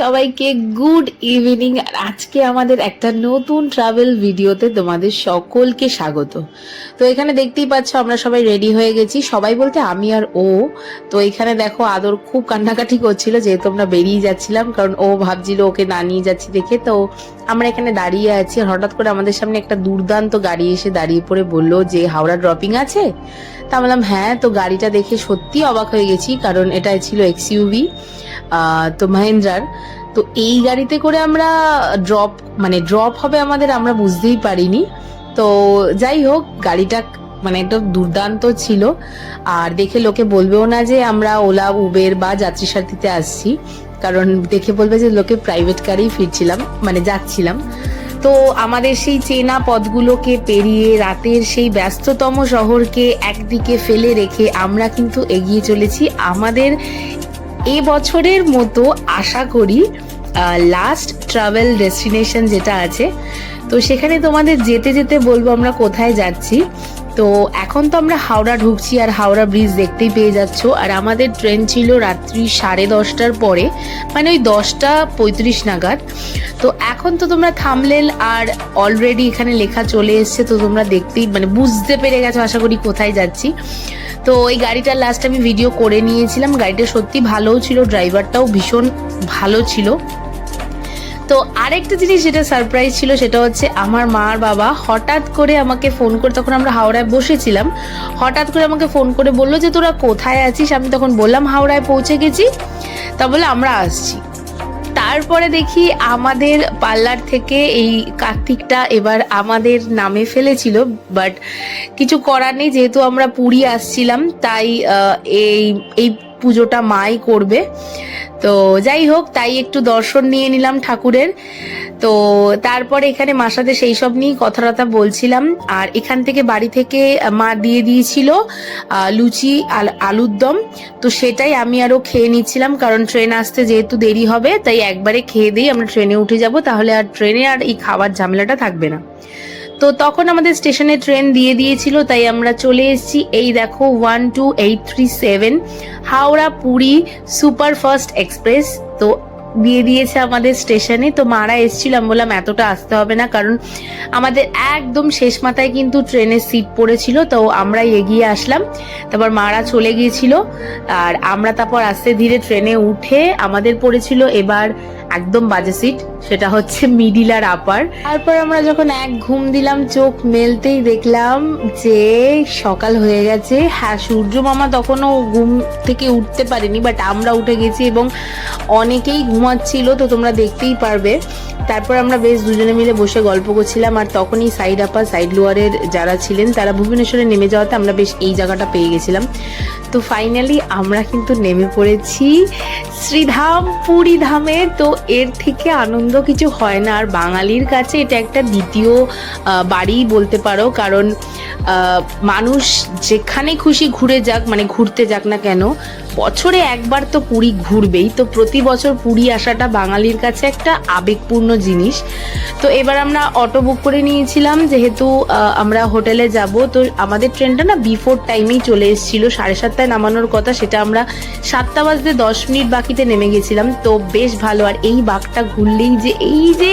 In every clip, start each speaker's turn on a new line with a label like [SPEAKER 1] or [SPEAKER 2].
[SPEAKER 1] সবাইকে good evening. আর আজকে আমাদের একটা নতুন ট্রাভেল ভিডিওতে তোমাদের সকলকে স্বাগত। তো এখানে দেখতেই পাচ্ছ, আমরা সবাই রেডি হয়ে গেছি। সবাই বলতে আমি আর ও। তো এখানে দেখো, আদর খুব কান্নাকাটি করছিল যেহেতু আমরা বেরিয়ে যাচ্ছিলাম, কারণ ও ভাবছিল ওকে না নিয়ে যাচ্ছি দেখে। তো আমরা এখানে দাঁড়িয়ে আছি আর হঠাৎ করে আমাদের সামনে একটা দুর্দান্ত গাড়ি এসে দাঁড়িয়ে পড়ে বলল যে, হাওড়া ড্রপিং আছে? তা বললাম হ্যাঁ তো গাড়িটা দেখে সত্যি অবাক হয়ে গেছি, কারণ এটা ছিল এক্সইউভি তো মহেন্দ্রার। তো এই গাড়িতে করে আমরা ড্রপ মানে ড্রপ হবে আমাদের আমরা বুঝতেই পারিনি। তো যাই হোক, গাড়িটা মানে একটা দুর্দান্ত ছিল। আর দেখে লোকে বলবেও না যে আমরা ওলা, উবের বা যাত্রী সাথীতে আসছি। কারণ দেখে বলবে যে লোকে প্রাইভেট কারেই ফিরছিলাম মানে যাচ্ছিলাম। তো আমাদের সেই চেনা পথগুলোকে পেরিয়ে রাতের সেই ব্যস্ততম শহরকে একদিকে ফেলে রেখে আমরা কিন্তু এগিয়ে চলেছি আমাদের এ বছরের মতো আশা করি লাস্ট ট্রাভেল ডেস্টিনেশন যেটা আছে, তো সেখানে তোমাদের যেতে যেতে বলব আমরা কোথায় যাচ্ছি। তো এখন তো আমরা হাওড়া ঢুকছি আর হাওড়া ব্রিজ দেখতেই পেয়ে যাচ্ছ। আর আমাদের ট্রেন ছিল রাত্রি সাড়ে দশটার পরে মানে ওই দশটা পঁয়ত্রিশ নাগাদ। তো এখন তো তোমরা থামলেল আর অলরেডি এখানে লেখা চলে এসছে, তো তোমরা দেখতেই মানে বুঝতে পেরে গেছো, আশা করি কোথায় যাচ্ছি। তো ওই গাড়িটার লাস্ট আমি ভিডিও করে নিয়েছিলাম। গাড়িটা সত্যি ভালোও ছিল ড্রাইভারটাও ভীষণ ভালো ছিল। তো আরেকটা জিনিস যেটা সারপ্রাইজ ছিল, সেটা হচ্ছে আমার মা আর বাবা হঠাৎ করে আমাকে ফোন করে, তখন আমরা হাওড়ায় বসেছিলাম। হঠাৎ করে আমাকে ফোন করে বলল যে, তোরা কোথায় আছিস? আমি তখন বললাম, হাওড়ায় পৌঁছে গেছি। তা বলে আমরা আসছি। তারপরে দেখি আমাদের পার্লার থেকে এই কার্তিকটা এবার আমাদের নামে ফেলেছিল বাট কিছু করার নেই, যেহেতু আমরা পুরী আসছিলাম, তাই এই এই পুজোটা মাই করবে। তো যাই হোক, তাই একটু দর্শন নিয়ে নিলাম ঠাকুরের। তো তারপরে এখানে মার সাথে সেই সব নিয়েই কথা টথা বলছিলাম। আর এখান থেকে বাড়ি থেকে মা দিয়ে দিয়েছিল লুচি আল- আলুর দম। তো সেটাই আমি আরও খেয়ে নিচ্ছিলাম, কারণ ট্রেন আসতে যেহেতু দেরি হবে, তাই একবারে খেয়ে দিয়ে আমরা ট্রেনে উঠে যাব, তাহলে আর ট্রেনে আর এই খাবার ঝামেলাটা থাকবে না। তো তখন আমাদের স্টেশনে ট্রেন দিয়ে দিয়েছিল, তাই আমরা চলে এসেছি। এই দেখো one two eight three seven Howrah Puri super fast express. তো দিয়ে দিয়েছে আমাদের স্টেশনে। তো মারা এসেছিল আমি বললাম এতটা আসতে হবে না, কারণ আমাদের একদম শেষ মাথায় কিন্তু ট্রেনের সিট পড়েছিল, তো আমরা এগিয়ে আসলাম। তারপর মারা চলে গিয়েছিল, আর আমরা তারপর আস্তে ধীরে ট্রেনে উঠে আমাদের পড়েছিল এবার একদম বাজে সিট সেটা হচ্ছে মিডিল আর আপার তারপর আমরা যখন এক ঘুম দিলাম, চোখ মেলতেই দেখলাম যে সকাল হয়ে গেছে। হ্যাঁ সূর্য মামা তখনও ঘুম থেকে উঠতে পারেনি বাট আমরা উঠে গেছি এবং অনেকেই ঘুমাচ্ছিল, তো তোমরা দেখতেই পারবে। তারপর আমরা বেশ দুজনে মিলে বসে গল্প করছিলাম, আর তখনই সাইড আপার সাইড লোয়ারের যারা ছিলেন, তারা ভুবনেশ্বরে নেমে যাওয়াতে আমরা বেশ এই জায়গাটা পেয়ে গেছিলাম। তো ফাইনালি আমরা কিন্তু নেমে পড়েছি শ্রীধাম পুরী ধামে তো এর থেকে আনন্দ কিছু হয় না। আর বাঙালির কাছে এটা একটা দ্বিতীয় বাড়ি বলতে পারো। কারণ মানুষ যেখানে খুশি ঘুরে যাক মানে ঘুরতে যাক না কেন বছরে একবার তো পুরী ঘুরবেই, তো প্রতি বছর পুরী আসাটা বাঙালির কাছে একটা আবেগপূর্ণ জিনিস। তো এবার আমরা অটো বুক করে নিয়েছিলাম, যেহেতু আমরা হোটেলে যাব, তো আমাদের ট্রেনটা না বিফোর টাইমেই চলে এসেছিল, সাড়ে সাতটায় নামানোর কথা, সেটা আমরা সাতটা বাজতে দশ মিনিট বাকিতে নেমে গেছিলাম। তো বেশ ভালো, আর এই বাঘটা ঘুরলেই যে, এই যে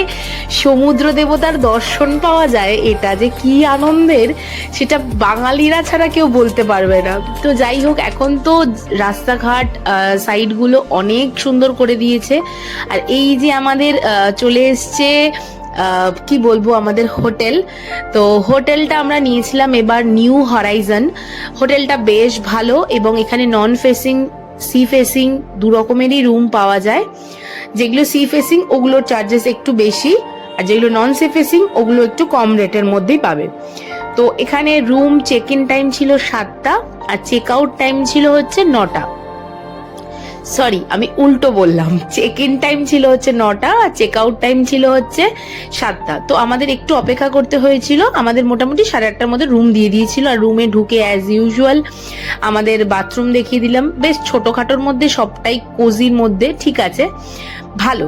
[SPEAKER 1] সমুদ্র দেবতার দর্শন পাওয়া যায়, এটা যে কি আনন্দের, সেটা বাঙালিরা ছাড়া কেউ বলতে পারবে না। তো যাই হোক, এখন তো রাস্তাঘাট সাইডগুলো অনেক সুন্দর করে দিয়েছে। আর এই যে আমাদের চলে এসছে কি বলব আমাদের হোটেল। তো হোটেলটা আমরা নিয়েছিলাম এবার নিউ হরাইজন। হোটেলটা বেশ ভালো এবং এখানে নন ফেসিং সি ফেসিং দু রকমেরই রুম পাওয়া যায়। যেগুলো সি ফেসিং ওগুলোর চার্জেস একটু বেশি। আর যেগুলো নন সি ফেসিং ওগুলো একটু কম রেটের মধ্যেই পাবে। তো এখানে রুম চেক ইন টাইম ছিল সাতটা, আর চেক আউট টাইম ছিল হচ্ছে নটা। সরি আমি উল্টো বললাম। চেক ইন টাইম ছিল হচ্ছে নটা, আর চেক আউট টাইম ছিল হচ্ছে সাতটা। তো আমাদের একটু অপেক্ষা করতে হয়েছিল, আমাদের মোটামুটি সাড়ে আটটার মধ্যে রুম দিয়ে দিয়েছিল, আর রুমে ঢুকে অ্যাজ ইউজুয়াল আমাদের বাথরুম দেখিয়ে দিলাম। বেশ ছোটোখাটোর মধ্যে, সবটাই কোজির মধ্যে, ঠিক আছে? ভালো।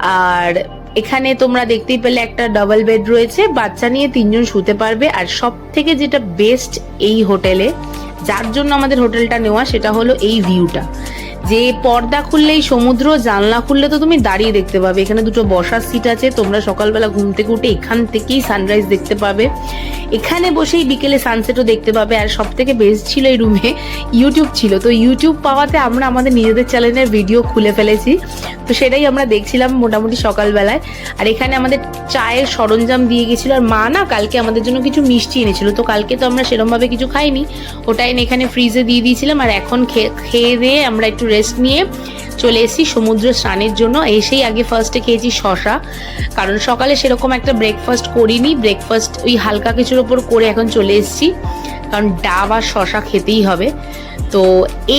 [SPEAKER 1] আর এখানে তোমরা দেখতেই পেলে একটা ডাবল বেড রয়েছে, বাচ্চা নিয়ে তিনজন শুতে পারবে। আর সব থেকে যেটা বেস্ট এই হোটেলে যার জন্য আমাদের হোটেলটা নেওয়া, সেটা হলো এই ভিউটা যে পর্দা খুললেই সমুদ্র, জানলা খুললে তো তুমি দাঁড়িয়ে দেখতে পাবে। এখানে দুটো বসার সিট আছে, তোমরা সকালবেলা ঘুম থেকে উঠে এখান থেকেই সানরাইজ দেখতে পাবে। এখানে বসেই বিকেলে সানসেটও দেখতে পাবে। আর সব থেকে বেস্ট ছিল এই রুমে ইউটিউব ছিল। তো ইউটিউব পাওয়াতে আমরা আমাদের নিজেদের চ্যানেলের ভিডিও খুলে ফেলেছি। তো সেটাই আমরা দেখছিলাম মোটামুটি সকালবেলায়। আর এখানে আমাদের চায়ের সরঞ্জাম দিয়ে গেছিল। আর মা না কালকে আমাদের জন্য কিছু মিষ্টি এনেছিল। তো কালকে তো আমরা সেরমভাবে কিছু খাইনি। ওটাই এনে এখানে ফ্রিজে দিয়ে দিয়েছিলাম। আর এখন খেয়ে দিয়ে আমরা একটু রেস্ট নিয়ে চলে এসেছি সমুদ্র স্নানের জন্য। এসেই আগে ফার্স্টে খেয়েছি শশা কারণ সকালে সেরকম একটা ব্রেকফাস্ট করিনি। ব্রেকফাস্ট ওই হালকা কিছুর ওপর করে এখন চলে এসেছি। কারণ ডাব আর শশা খেতেই হবে। তো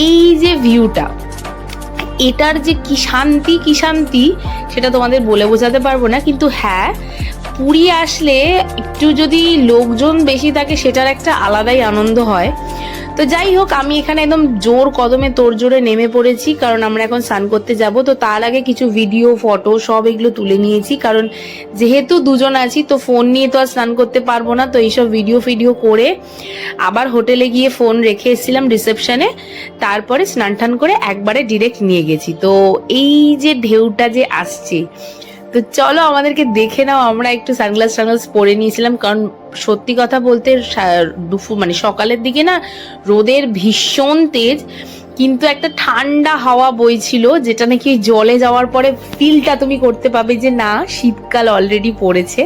[SPEAKER 1] এই যে ভিউটা এটার যে কি শান্তি কি শান্তি, সেটা তোমাদের বলে বোঝাতে পারব না, কিন্তু হ্যাঁ পুরী আসলে একটু যদি লোকজন বেশি থাকে, সেটার একটা আলাদাই আনন্দ হয়। তো যাই হোক, আমি এখানে একদম জোর কদমে তোর জোরে নেমে পড়েছি, কারণ আমরা এখন স্নান করতে যাব। তো তার আগে কিছু ভিডিও ফটো সব এগুলো তুলে নিয়েছি, কারণ যেহেতু দুজন আছি, তো ফোন নিয়ে তো আর স্নান করতে পারব না। তো এইসব ভিডিও ফিডিও করে আবার হোটেলে গিয়ে ফোন রেখে এসেছিলাম রিসেপশনে তারপরে স্নান টান করে একবারে ডিরেক্ট নিয়ে গেছি। তো এই যে ঢেউটা যে আসছে তো চলো আমাদেরকে দেখে নাও, আমরা একটু সানগ্লাস টানগ্লাস পরে নিয়েছিলাম। কারণ সত্যি কথা বলতে দুপুর মানে সকালের দিকে না রোদের ভীষণ তেজ, কিন্তু একটা ঠান্ডা হাওয়া বইছিল যেটা নাকি জলে যাওয়ার পরে ফিলটা তুমি করতে পাবে যে না, শীতকাল অলরেডি পড়েছে।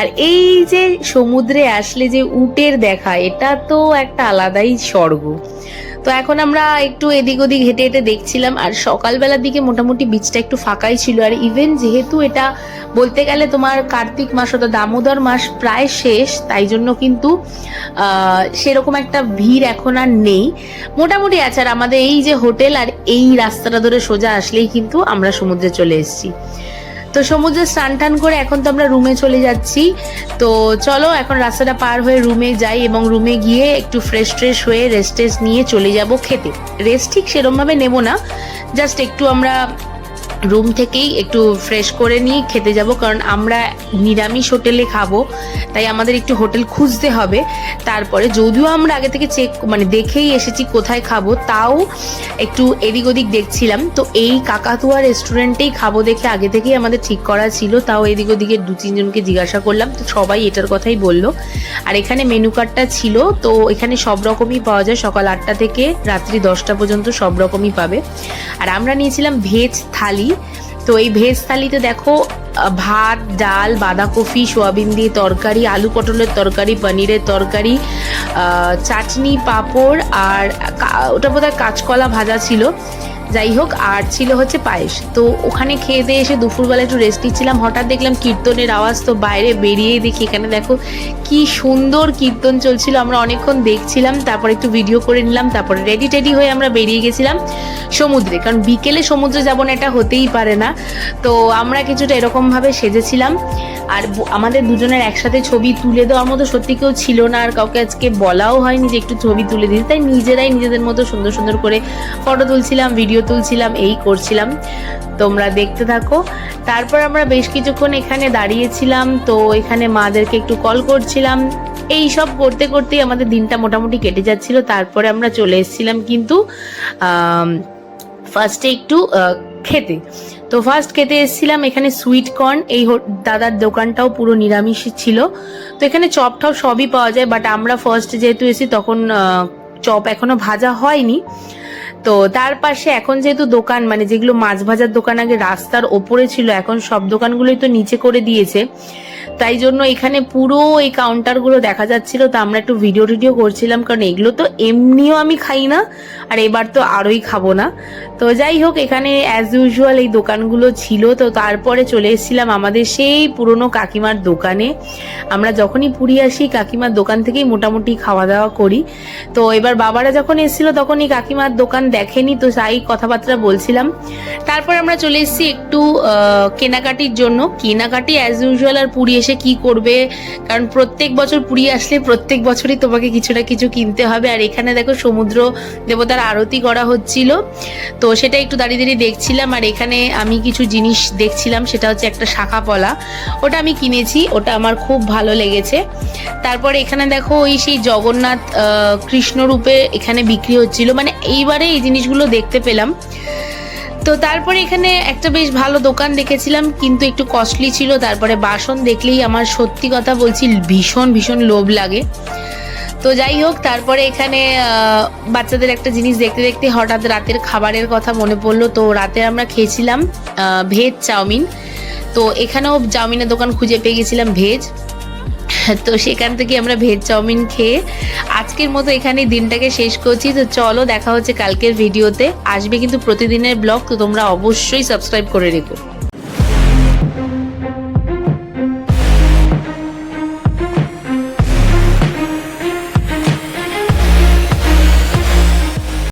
[SPEAKER 1] আর এই যে সমুদ্রে আসলে যে উটের দেখা, এটা তো একটা আলাদাই স্বর্গ। তো এখন আমরা একটু এদিক ওদিক হেঁটে হেঁটে দেখছিলাম, আর সকালবেলার দিকে মোটামুটি বিচটা একটু ফাঁকাই ছিল। আর ইভেন যেহেতু এটা বলতে গেলে তোমার কার্তিক মাস অর্থাৎ দামোদর মাস প্রায় শেষ, তাই জন্য কিন্তু সেরকম একটা ভিড় এখন আর নেই। মোটামুটি আছে, আর আমাদের এই যে হোটেল আর এই রাস্তাটা ধরে সোজা আসলেই কিন্তু আমরা সমুদ্রে চলে এসেছি। তো সমুদ্রে স্নান টান করে এখন তো আমরা রুমে চলে যাচ্ছি। তো চলো, এখন রাস্তাটা পার হয়ে রুমে যাই এবং রুমে গিয়ে একটু ফ্রেশ ট্রেশ হয়ে রেস্ট নিয়ে চলে যাব খেতে। রেস্ট ঠিক সেরমভাবে নেব না। জাস্ট একটু আমরা রুম থেকেই একটু ফ্রেশ করে নিয়ে খেতে যাব, কারণ আমরা নিরামিষ হোটেলে খাব, তাই আমাদের একটু হোটেল খুঁজতে হবে। তারপরে যদিও আমরা আগে থেকে চেক মানে দেখেই এসেছি কোথায় খাব, তাও একটু এদিক ওদিক দেখছিলাম। তো এই কাকাতুয়া রেস্টুরেন্টেই খাব দেখে আগে থেকেই আমাদের ঠিক করা ছিল, তাও এদিক ওদিকে দু তিনজনকে জিজ্ঞাসা করলাম, তো সবাই এটার কথাই বলল। আর এখানে মেনু কার্ডটা ছিল, তো এখানে সব রকমই পাওয়া যায়, সকাল আটটা থেকে রাত্রি দশটা পর্যন্ত সব রকমই পাবে। আর আমরা নিয়েছিলাম ভেজ থালি তো এই ভেজ থালিতে দেখো ভাত, ডাল, বাঁধাকপি, সোয়াবিন দিয়ে তরকারি, আলু পটলের তরকারি, পনিরের তরকারি চাটনি, পাঁপড় আর ওটা বোধহয় কাঁচকলা ভাজা ছিল। যাই হোক আর ছিল হচ্ছে পায়েস। তো ওখানে খেয়ে দিয়ে এসে দুপুরবেলা একটু রেস্ট নিচ্ছিলাম। হঠাৎ দেখলাম কীর্তনের আওয়াজ তো বাইরে বেরিয়েই দেখি এখানে। দেখো কি সুন্দর কীর্তন চলছিল। আমরা অনেকক্ষণ দেখছিলাম, তারপর একটু ভিডিও করে নিলাম, তারপরে রেডি টেডি হয়ে আমরা বেরিয়ে গেছিলাম সমুদ্রে। কারণ বিকেলে সমুদ্রে যাব না, এটা হতেই পারে না। তো আমরা কিছুটা এরকমভাবে সেজেছিলাম। আর আমাদের দুজনের একসাথে ছবি তুলে দেওয়ার মতো সত্যি কেউ ছিল না। আর কাউকে আজকে বলাও হয়নি যে একটু ছবি তুলে দিতে তাই নিজেরাই নিজেদের মতো সুন্দর সুন্দর করে ফটো তুলছিলাম ভিডিও তুলছিলাম, এই করছিলাম। তোমরা দেখতে থাকো। তারপর আমরা বেশ কিছুক্ষণ এখানে দাঁড়িয়েছিলাম, তো এখানে মাদেরকে একটু কল করছিলাম। এই সব করতে করতেই আমাদের দিনটা মোটামুটি কেটে যাচ্ছিল। তারপরে আমরা চলে এসেছিলাম কিন্তু ফার্স্টে একটু খেতে। তো ফার্স্ট খেতে এসেছিলাম এখানে সুইট কর্ন এই দাদার দোকানটাও পুরো নিরামিষ ছিল। তো এখানে চপ টপ সবই পাওয়া যায় বাট আমরা ফার্স্ট যেহেতু এসি তখন চপ এখনও ভাজা হয়নি। তো তার পাশে এখন যেহেতু দোকান মানে যেগুলো মাছ ভাজার দোকান আগে রাস্তার ওপরে ছিল, এখন সব দোকানগুলোই তো নিচে করে দিয়েছে। তাই জন্য এখানে পুরো এই কাউন্টারগুলো দেখা যাচ্ছিল, তো আমরা একটু ভিডিও টিডিও করছিলাম, কারণ এগুলো তো এমনিও আমি খাই না, আর এবার তো আরোই খাব না। তো যাই হোক, এখানে অ্যাজ ইউজুয়াল এই দোকানগুলো ছিল, তো তারপরে চলে এসেছিলাম আমাদের সেই পুরনো কাকিমার দোকানে। আমরা যখনই পুরী আসি, কাকিমার দোকান থেকেই মোটামুটি খাওয়া দাওয়া করি। তো এবার বাবারা যখন এসেছিল তখন এই কাকিমার দোকান দেখেনি, তো তাই কথাবার্তা বলছিলাম। তারপর আমরা চলে এসেছি একটু কেনাকাটির জন্য। কেনাকাটি অ্যাজ ইউজুয়াল আর পুরী এসে কি করবে? কারণ প্রত্যেক বছর পুরী আসলে প্রত্যেক বছরই তোমাকে কিছু না কিছু কিনতে হবে। আর এখানে দেখো সমুদ্র দেবতার আরতি করা হচ্ছিল। তো সেটা একটু দাঁড়িয়ে দাঁড়িয়ে দেখছিলাম। আর এখানে আমি কিছু জিনিস দেখছিলাম, সেটা হচ্ছে একটা শাখা পলা। ওটা আমি কিনেছি, ওটা আমার খুব ভালো লেগেছে। তারপরে এখানে দেখো ওই সেই জগন্নাথ কৃষ্ণরূপে এখানে বিক্রি হচ্ছিল। মানে এইবারে এই এই জিনিসগুলো দেখতে পেলাম। তো তারপরে এখানে একটা বেশ ভালো দোকান দেখেছিলাম, কিন্তু একটু কস্টলি ছিল। তারপরে বাসন দেখলেই আমার সত্যি কথা বলছি, ভীষণ ভীষণ লোভ লাগে। তো যাই হোক, তারপরে এখানে বাচ্চাদের একটা জিনিস দেখতে দেখতে হঠাৎ রাতের খাবারের কথা মনে পড়ল। তো রাতে আমরা খেয়েছিলাম ভেজ চাউমিন। তো এখানেও চাউমিনের দোকান খুঁজে পেয়ে গেছিলাম ভেজ। তো সেখান থেকে আমরা ভেজ চাউমিন খেয়ে আজকের মতো এখানে দিনটাকে শেষ করছি। তো চলো দেখা হচ্ছে কালকের ভিডিওতে। আসবে কিন্তু প্রতিদিনের ব্লগ, তো তোমরা অবশ্যই সাবস্ক্রাইব করে রেখো।